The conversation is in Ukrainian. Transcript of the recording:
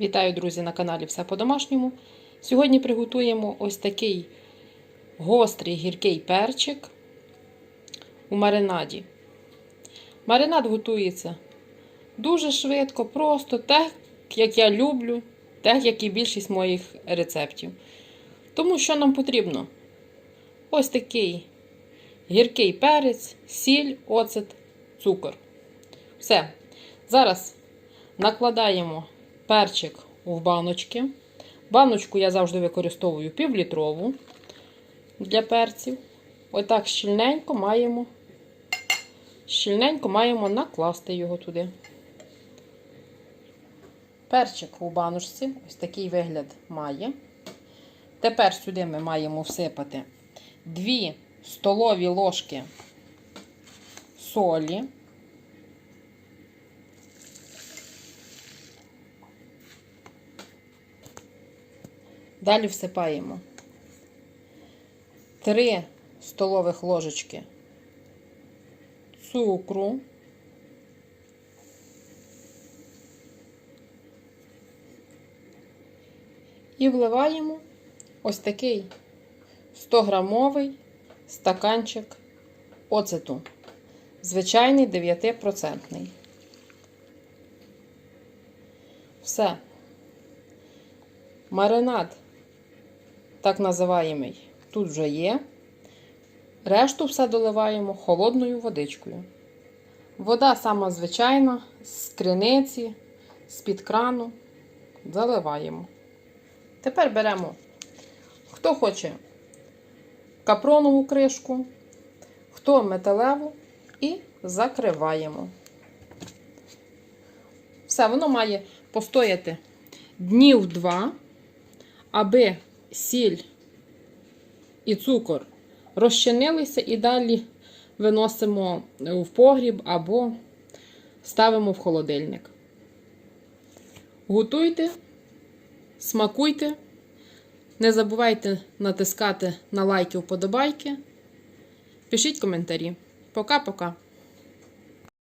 Вітаю, друзі, на каналі Все по-домашньому. Сьогодні приготуємо ось такий гострий гіркий перчик у маринаді. Маринад готується дуже швидко, просто так, як я люблю, так, як і більшість моїх рецептів. Тому що нам потрібно? Ось такий гіркий перець, сіль, оцет, цукор. Все. Зараз накладаємо перчик в баночки. Баночку я завжди використовую півлітрову для перців. Отак щільненько маємо, щільненько маємо накласти його туди. Перчик у баночці, ось такий вигляд має. Тепер сюди ми маємо всипати 2 столові ложки солі. Далі всипаємо 3 столових ложечки цукру. І вливаємо ось такий 100-грамовий стаканчик оцету. Звичайний 9%. Все. Маринад, так називаємий, тут вже є. Решту все доливаємо холодною водичкою. Вода сама звичайна, з криниці, з-під крану. Заливаємо. Тепер беремо, хто хоче капронову кришку, хто металеву, і закриваємо. Все, воно має постояти днів два, аби сіль і цукор розчинилися і далі виносимо в погріб або ставимо в холодильник. Готуйте, смакуйте. Не забувайте натискати на лайки вподобайки. Пишіть коментарі. Пока-пока.